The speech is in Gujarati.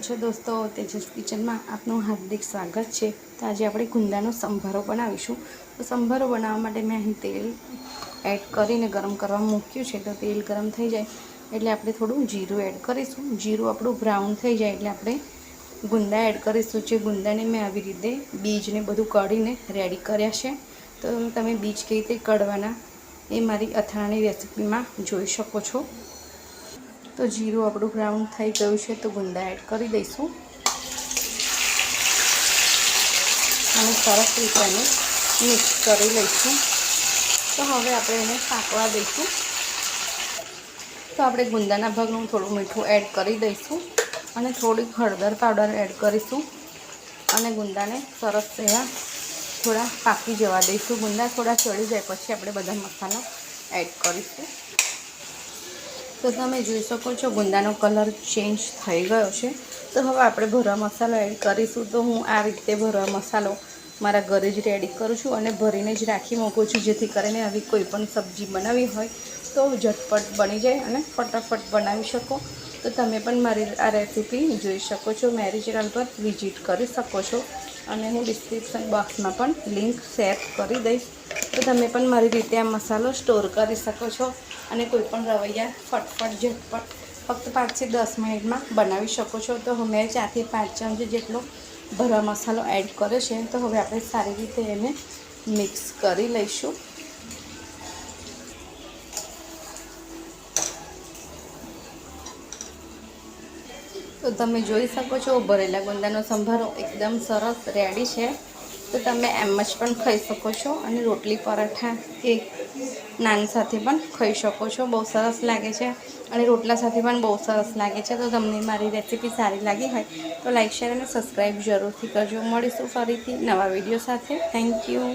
છો દોસ્તો તેજસ કિચનમાં આપનું હાર્દિક સ્વાગત છે. તો આજે આપણે ગુંદાનો સંભારો બનાવીશું. તો સંભારો બનાવવા માટે મેં અહીં તેલ એડ કરીને ગરમ કરવા મૂક્યું છે. તો તેલ ગરમ થઈ જાય એટલે આપણે થોડું જીરું એડ કરીશું. જીરું આપણું બ્રાઉન થઈ જાય એટલે આપણે ગુંદા એડ કરીશું. જે ગુંદાને મેં આવી રીતે બીજને બધું કાઢીને રેડી કર્યા છે. તો તમે બીજ કઈ રીતે કાઢવાના એ મારી અથાણાની રેસિપીમાં જોઈ શકો છો. તો જીરું આપણું બ્રાઉન થઈ ગયું છે તો ગુંદા એડ કરી દઈશું. અને સરસ રીતે એને મિક્સ કરી લઈશું. તો હવે આપણે એને પાકવા દઈશું. તો આપણે ગુંદાના ભાગનું થોડું મીઠું એડ કરી દઈશું અને થોડીક હળદર પાવડર એડ કરીશું. અને ગુંદાને સરસ એવા થોડા પાકી જવા દઈશું. ગુંદા થોડા ચડી જાય પછી આપણે બધા મસાલા એડ કરીશું. તો તમે જોઈ શકો છો ગુંદાનો કલર ચેન્જ થઈ ગયો છે. તો હવે આપણે ભરવા મસાલો એડ કરીશું. તો હું આ રીતે ભરવા મસાલો મારા ઘરે જ રેડી કરું છું અને ભરીને જ રાખી મૂકું છું, જેથી કરીને આવી કોઈ પણ સબ્જી બનાવી હોય તો ઝટપટ બની જાય અને ફટાફટ બનાવી શકો. તો તમે પણ મારી આ રેસીપી જોઈ શકો છો મેરી ચેનલ પર વિઝિટ કરી શકો છો. અને હું ડિસ્ક્રિપ્શન બોક્સમાં પણ લિંક શેર કરી દઈશ. તો તમે પણ મારી રીતે આ મસાલો સ્ટોર કરી શકો છો અને કોઈ પણ રવૈયા ફટફટ ઝટપટ ફક્ત પાંચથી દસ મિનિટમાં બનાવી શકો છો. તો મેં ચારથી પાંચ ચમચી જેટલો ભરવા મસાલો એડ કર્યો છે. તો હવે આપણે સારી રીતે એને મિક્સ કરી લઈશું. તો તમે જોઈ શકો છો, ભરેલા ગુંદાનો સંભારો એકદમ સરસ રેડી છે. તો તમે એમ જ પણ ખાઈ શકો છો અને રોટલી પરાઠા કે નાન સાથે પણ ખાઈ શકો છો. બહુ સરસ લાગે છે અને રોટલા સાથે પણ બહુ સરસ લાગે છે. તો તમને મારી રેસીપી સારી લાગી હોય તો લાઈક, શેર અને સબસ્ક્રાઈબ જરૂરથી કરજો. મળીશું ફરીથી નવા વીડિયો સાથે. Thank you.